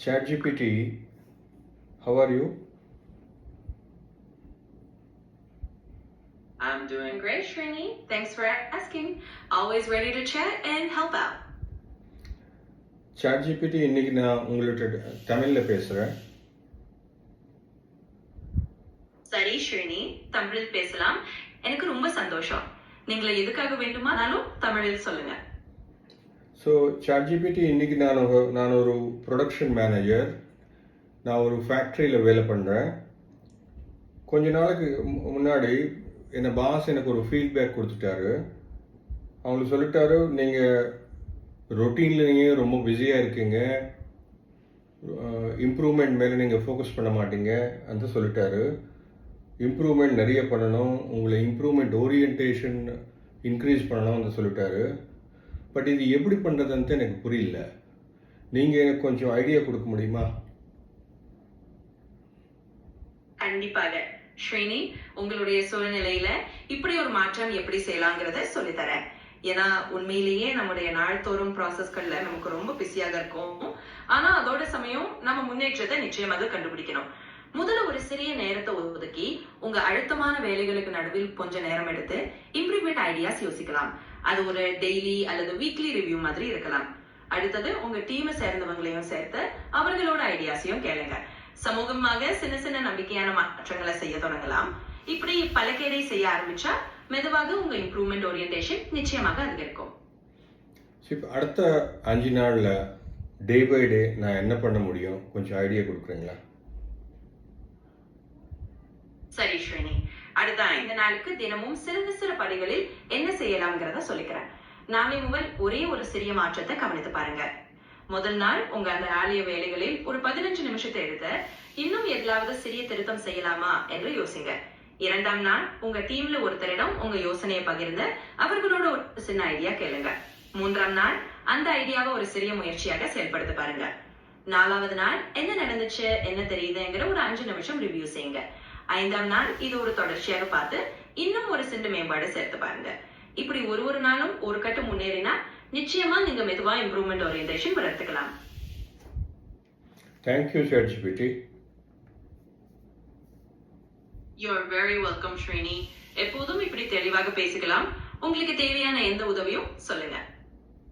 ChatGPT, how are you? I'm doing great, Srini. Thanks for asking. Always ready to chat and help out. ChatGPT இன்னைக்கு நான் உங்கள்கிட்ட தமிழில் பேசுகிறேன் சரி ஸ்ரீனி தமிழில் பேசலாம் எனக்கு ரொம்ப சந்தோஷம் நீங்களை எதுக்காக வேண்டுமானாலும் தமிழில் சொல்லுங்க ஸோ சட்ஜிபிடி இன்றைக்கி நான் நான் ஒரு ப்ரொடக்ஷன் மேனேஜர் நான் ஒரு ஃபேக்ட்ரியில் வேலை பண்ணுறேன் கொஞ்ச நாளைக்கு முன்னாடி என்னை பாஸ் எனக்கு ஒரு ஃபீட்பேக் கொடுத்துட்டாரு. அவங்களுக்கு சொல்லிட்டாரு நீங்கள் ரொட்டீனில் நீங்கள் ரொம்ப பிஸியாக இருக்கீங்க. இம்ப்ரூவ்மெண்ட் மேலே நீங்கள் ஃபோக்கஸ் பண்ண மாட்டீங்க. ಅಂತ சொல்லிட்டாரு. இம்ப்ரூவ்மெண்ட் நிறைய பண்ணணும். உங்களை இம்ப்ரூவ்மெண்ட் ஓரியன்டேஷன் இன்க்ரீஸ் பண்ணணும் அந்த சொல்லிட்டாரு. பட் இது எப்படி பண்ணுறதுன்ட்டு எனக்கு புரியல. நீங்கள் எனக்கு கொஞ்சம் ஐடியா கொடுக்க முடியுமா? கண்டிப்பாக. ஸ்ரீனி உங்களுடைய சூழ்நிலையில இப்படி ஒரு மாற்றம் எப்படி செய்யலாங்கிறத சொல்லித்தரேன். ஏன்னா உண்மையிலேயே நம்முடைய நாள்தோறும் ப்ராசஸ்கள்ல நமக்கு ரொம்ப பிஸியாக இருக்கும். ஆனா அதோட சமயம் நம்ம முன்னேற்றத்தை நிச்சயமாக கண்டுபிடிக்கணும். முதல்ல ஒரு சிறிய நேரத்தை ஒதுக்கி உங்க அழுத்தமான வேலைகளுக்கு நடுவில் கொஞ்ச நேரம் எடுத்து இம்ப்ரூவ்மெண்ட் ஐடியாஸ் யோசிக்கலாம். அது ஒரு டெய்லி அல்லது வீக்லி ரிவ்யூ மாதிரி இருக்கலாம். அடுத்தது உங்க டீமை சேர்ந்தவங்களையும் சேர்த்து அவர்களோட ஐடியாஸையும் கேளுங்க. சமூகமாக சின்ன சின்ன நம்பிக்கையான மாற்றங்களை செய்ய தொடங்கலாம். இப்படி பலகேடை செய்ய ஆரம்பிச்சா மெதுவாக உங்க இம்ப்ரூவ்மெண்ட் ஓரியன்டேஷன் நிச்சயமாக அதிகரிக்கும். இப்போ அடுத்த அஞ்சு நாளில் டே பை டே நான் என்ன பண்ண முடியும்? கொஞ்சம் ஐடியா கொடுக்குறீங்களா? சரி ஸ்ரீனி. அடுத்த ஐந்து நாளுக்கு தினமும் சிறு சிறு படிகளில் என்ன செய்யலாம்ங்கிறத சொல்லிக்கிறேன். நாளை முதல் ஒரே ஒரு சிறிய மாற்றத்தை கவனித்து பாருங்க. முதல் நாள் உங்க அந்த ஆலய வேலைகளில் ஒரு பதினஞ்சு நிமிஷத்தை எடுத்து இன்னும் எதாவது சிறிய திருத்தம் செய்யலாமா என்று யோசிங்க. இரண்டாம் நாள் உங்க டீம்ல ஒருத்தரிடம் உங்க யோசனையை பகிர்ந்து அவர்களோட ஒரு சின்ன ஐடியா கேளுங்க. மூன்றாம் நாள் அந்த ஐடியாவை ஒரு சிறிய முயற்சியாக செயல்படுத்த பாருங்க. நாலாவது நாள் என்ன நடந்துச்சு என்ன தெரியுதுங்கிற ஒரு அஞ்சு நிமிஷம் ரிவ்யூ செய்யுங்க. ஐந்தாம் நாள் இது ஒரு தொடர்ச்சியாக பார்த்து இன்னும் ஒரு சிண்டு மேம்பாடு சேர்த்து பாருங்க. இப்படி ஒரு ஒரு நாளும் ஒரு கட்டு முன்னேறினா நிச்சயமா நீங்க மெதுவா இம்ப்ரூவ்மெண்ட் ஓரியன்டேஷன் வளர்த்துக்கலாம். Thank you ChatGPT you are very welcome Srini எப்போதும் இப்படி தெளிவாக பேசிக்கலாம். உங்களுக்கு தேவையான எந்த உதவியும் சொல்லுங்க.